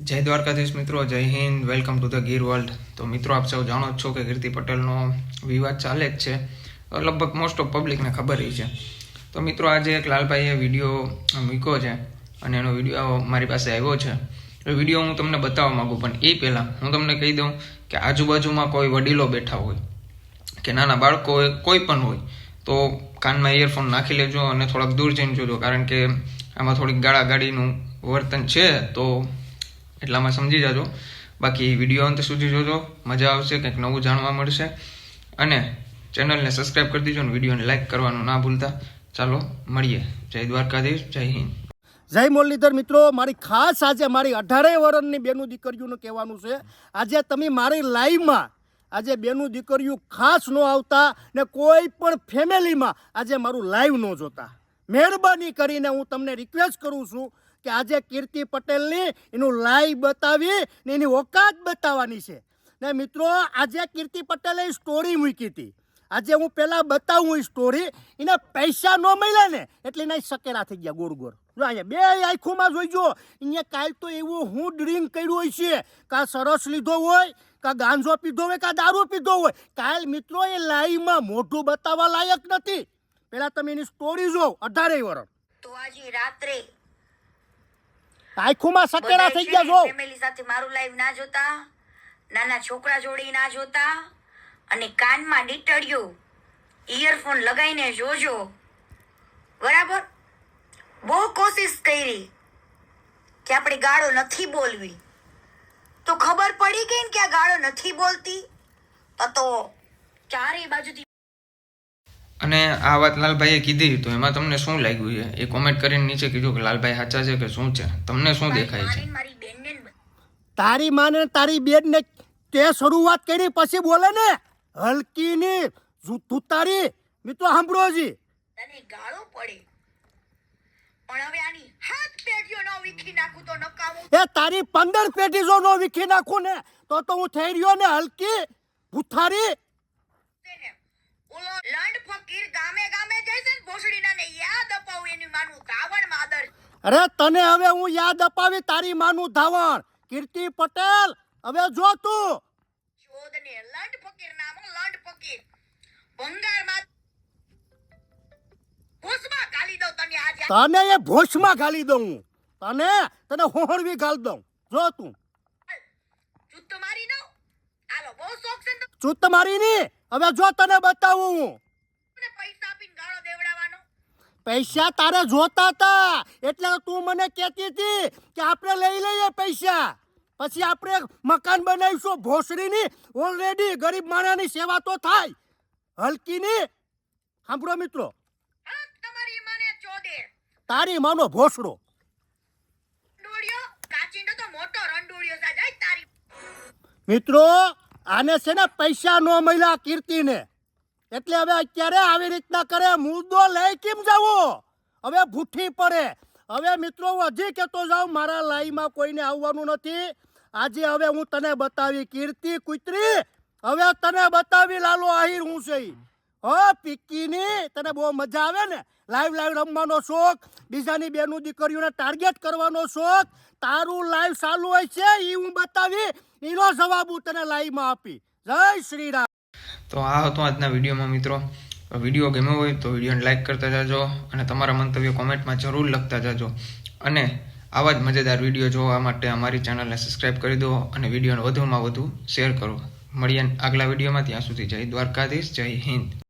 જય દ્વારકાધીશ મિત્રો, જય Hind welcome to the Gir world તો મિત્રો, આપ સૌ જાણો જ છો કે કીર્તિ પટેલનો વિવાદ ચાલે જ છે. લગભગ મોસ્ટ ઓફ પબ્લિકને ખબર છે. તો મિત્રો, આજે એક લાલભાઈએ વીડિયો મૂક્યો છે અને એનો વીડિયો મારી પાસે આવ્યો છે. એ વીડિયો હું તમને બતાવવા માગું, પણ એ પહેલાં હું તમને કહી દઉં કે આજુબાજુમાં કોઈ વડીલો બેઠા હોય કે નાના બાળકો હોય, કોઈ પણ હોય, તો કાનમાં ઇયરફોન નાખી લેજો અને થોડાક દૂર જઈને જોજો. કારણ કે આમાં થોડીક ગાળા ગાડીનું વર્તન છે, તો એટલામાં સમજી જાજો. બાકી વીડિયો અંત સુધી જોજો. મજા આવશે, કંઈક નવું જાણવા મળશે. અને ચેનલને સબસ્ક્રાઈબ કરી દીજો અને વિડીયોને લાઈક કરવાનું ના ભૂલતા. ચાલો, મળીએ. જય દ્વારકાધીશ, જય હિન્દ. જય મુરલીધર મિત્રો, મારી ખાસ આજે મારી અઢારેય વર્ષની બેનું દીકરીઓનું કહેવાનું છે. આજે તમે મારી લાઈવમાં આજે બેનું દીકરીઓ ખાસ ન આવતા ને કોઈ પણ ફેમિલીમાં આજે મારું લાઈવ ન જોતા. મહેરબાની કરીને હું તમને રિક્વેસ્ટ કરું છું કે આજે કીર્તિ પટેલની એનું લાઈવ બતાવી ને એની ઓકાત બતાવવાની છે. ને મિત્રો, આજે કીર્તિ પટેલે સ્ટોરી મૂકી હતી. આજે હું પહેલાં બતાવું એ સ્ટોરી એને પૈસા ન મળ્યા ને એટલે એના સકેરા થઈ ગયા ગોળ ગોળ. જો અહીંયા બે આંખોમાં જોઈજો, અહીંયા કાલ તો એવું હું ડ્રિંક કર્યું હોય છે, કાં સરસ લીધો હોય, કાં ગાંજો પીધો હોય, કાં દારૂ પીધો હોય. કાલ મિત્રો, એ લાઈવમાં મોઢું બતાવવા લાયક નથી. પહેલાં તમે એની સ્ટોરી જોવો અઢારે વર્ષ તો આજે રાત્રે આંખોમાં સકેરા થઈ ગયા છો. ફેમિલી સાથે મારું લાઈવ ના જોતા નાના છોકરા જોડી ના જોતા અને કાનમાં ડીટડ્યું ઇયરફોન લગાવીને જોજો. બરાબર? બહુ કોશિશ કરી કે આપણે ગાળો નથી બોલવી. તો ખબર પડી ગઈ ને કે આ ગાળો નથી બોલતી? તો ચારે બાજુથી અને આ વાત લાલભાઈએ કીધી તો એમાં તમને શું લાગ્યું છે એ કોમેન્ટ કરીને નીચે કીધું કે લાલભાઈ સાચા છે કે શું છે? તમને શું દેખાય છે? તારી માને તારી બેન ને તે શરૂઆત કરી પછી બોલે ને? હલકી ની તું તારી? મિત્રો સાંભળો જી તને ગાળો પડે. પણ હવે આની હાથ પેઢીઓ નો વિખી નાખું તો નકામું. એ તારી પંદર પેટી જો નો વિખી નાખું ને તો તો હું થઈ રહ્યો ને હલકી ભૂથારી ઓલો લંડ ફકીર ગામે ગામે જાય છે ને ભોસડીના ને યાદ અપાવું એની માનું ધાવણ માદર. અરે તને હવે હું યાદ અપાવી તારી માનું ધાવણ. કીર્તિ પટેલ હવે જો તું. ચોદ ને લંડ ફકીર નામ લંડ ફકીર. ભંગારમાં ભૂસમાં ગાલી દઉં તને આજે. તને એ ભોસમાં ગાલી દઉં. તને તને હોહણવી ગાલ દઉં. જો તું. જુત્તો મારી દઉં હાલો બહુ શોખ છે ચૂત મારી ની. હવે જો તને બતાવું હું. પૈસા તારે જોતા હતા. એટલે તું મને કહેતી હતી કે આપણે લઈ લઈએ પૈસા. પછી આપણે મકાન બનાવીશું. ભોસડીની ઓલરેડી ગરીબ માણસની સેવા તો થાય. હલકીની? સાંભળો મિત્રો. તારી માનો ભોસડો. મિત્રો આને છે ને પૈસા ન મળ્યા કીર્તિને. એટલે હવે અત્યારે આવી રીતના કરે, મુદ્દો લઈ કેમ જાવો? હવે ભૂઠી પડે. હવે મિત્રો, હું હજી કહેતો જાઉં, મારા લાઈમાં કોઈને આવવાનું નથી. આજે હવે હું તને બતાવી, કીર્તિ કુતરી, હવે તને બતાવી, લાલો આહિર હું છે. હો પિક્કીની તને બહુ મજા આવે ને? લાઈવ લાઈવ રમવાનો શોખ, બીજાની બેનું દીકરીઓને ટાર્ગેટ કરવાનો શોખ તારું લાઈવ ચાલુ હોય છે એ હું બતાવી એનો જવાબ હું તને લાઈવમાં આપી. જય શ્રી રામ તો આ હતો આજના વિડીયોમાં મિત્રો. વીડિયો ગમ્યો હોય તો વિડીયોને લાઈક કરતા જાજો અને તમારા મંતવ્યો કોમેન્ટમાં જરૂર લખતા જાજો. અને આવા જ મજેદાર વીડિયો જોવા માટે અમારી ચેનલને સબસ્ક્રાઈબ કરી દો અને વિડીયોને વધુમાં વધુ શેર કરો. મળીએ આગલા વિડીયોમાં. ત્યાં સુધી જય દ્વારકાધીશ, જય હિન્દ.